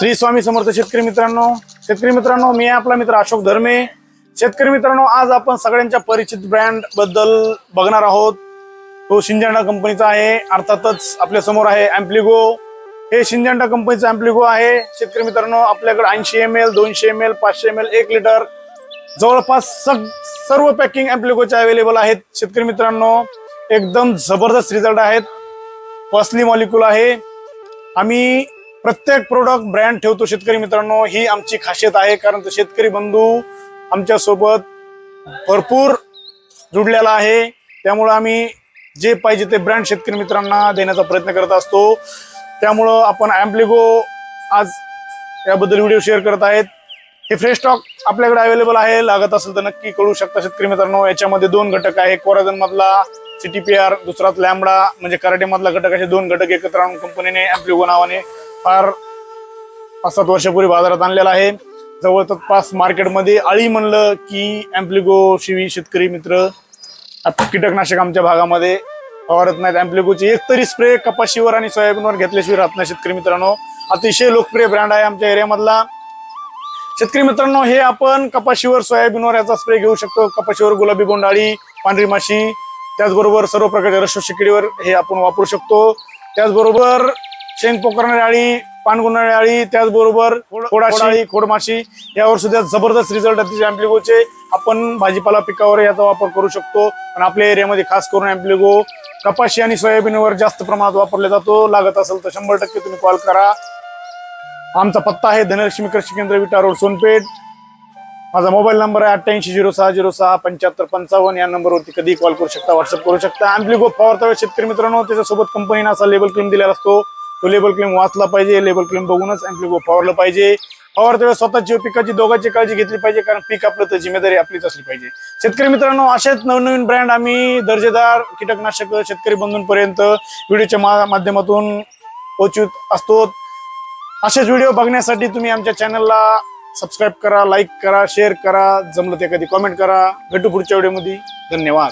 श्री स्वामी समर्थ शेतकरी मित्रांनो शेतकरी मित्रांनो मी आपला मित्र अशोक धर्मे. शेतकरी मित्रांनो आज आपण सगळ्यांच्या परिचित ब्रँडबद्दल बघणार आहोत. तो शिंजांडा कंपनीचा आहे अर्थातच आपल्यासमोर आहे अँप्लिगो हे शिंजांडा कंपनीचं अँप्लिगो आहे. शेतकरी मित्रांनो आपल्याकडे ऐंशी एम एल दोनशे एम एल पाचशे एम एल एक लिटर जवळपास सग सर्व पॅकिंग अँप्लिगोचे अवेलेबल आहेत. शेतकरी मित्रांनो एकदम जबरदस्त रिझल्ट आहेत. कॉस्टली मॉलिक्युल आहे? आम्ही प्रत्येक प्रोडक्ट ब्रँड ठेवतो शेतकरी मित्रांनो. ही आमची खासियत आहे कारण तो शेतकरी बंधू आमच्यासोबत भरपूर जुडलेला आहे. त्यामुळं आम्ही जे पाहिजे ते ब्रँड शेतकरी मित्रांना देण्याचा प्रयत्न करत असतो. त्यामुळं आपण ॲम्प्लिगो आज याबद्दल व्हिडिओ शेअर करत आहेत. हे फ्रेश स्टॉक आपल्याकडे अवेलेबल आहे. लागत असेल तर नक्की कळू शकता शेतकरी मित्रांनो. याच्यामध्ये दोन घटक आहे. कोराजन मधला आर दुसरा लॅमडा म्हणजे कराटे मधला घटक असे दोन घटक एकत्र आणून कंपनीने ॲम्प्लिगो नावाने फार पाच सात वर्षापूर्वी बाजारात आणलेला आहे. जवळपास मार्केटमध्ये आळी म्हणलं की अँप्लिगो शिवी शेतकरी मित्र आता कीटकनाशक आमच्या भागामध्ये फवारत नाहीत. अँप्लिगोची एक तरी स्प्रे कपाशीवर आणि सोयाबीनवर घेतल्याशिवाय राहत नाही शेतकरी मित्रांनो. अतिशय लोकप्रिय ब्रँड आहे आमच्या एरियामधला. शेतकरी मित्रांनो हे आपण कपाशीवर सोयाबीनवर याचा स्प्रे घेऊ शकतो. कपाशीवर गुलाबी बोंडाळी पांढरी माशी त्याचबरोबर सर्व प्रकारच्या रश्व शिकडीवर हे आपण वापरू शकतो. त्याचबरोबर शेण पोकरणारी आळी पानगुणारी आळी त्याचबरोबर खोडाशी खोडमाशी. यावर सुद्धा जबरदस्त रिझल्ट आहे अँप्लिगोचे आपण भाजीपाला पिकावर याचा वापर करू शकतो. पण आपल्या एरियामध्ये खास करून अँप्लिगो कपाशी आणि सोयाबीनवर जास्त प्रमाणात वापरला जातो. लागत असेल तर शंभर टक्के तुम्ही कॉल करा. आमचा पत्ता आहे धनलक्ष्मी कृषी केंद्र विटा रोड सोनपेठ. माझा मोबाईल नंबर आहे अठ्ठ्याऐंशी झिरो सहा झिरो सहा पंच्याहत्तर पंचावन्न. या नंबरवरती कधी कॉल करू शकता व्हॉट्सअप करू शकता. अँप्लिगो फवारता वेळेस शेतकरी मित्रांनो त्याच्यासोबत कंपनीने असा लेबल क्लेम दिलेला असतो. तो लेबल क्लेम वाचला पाहिजे लेबल क्लेम बघूनच अँप्लिगो फवारलं पाहिजे. फवारता वेळेस स्वतःची पिकाची दोघांची काळजी घेतली पाहिजे कारण पीक आपलं तर जिम्मेदारी आपलीच असली पाहिजे. शेतकरी मित्रांनो असेच नवनवीन ब्रँड आम्ही दर्जेदार कीटकनाशक शेतकरी बंधूंपर्यंत व्हिडिओच्या मा- माध्यमातून पोहोचवत असतो. असेच व्हिडिओ बघण्यासाठी तुम्ही आमच्या चॅनलला सबस्क्राईब करा लाईक करा शेअर करा जमलं ते कधी कॉमेंट करा. भेटू पुढच्या व्हिडिओमध्ये. धन्यवाद.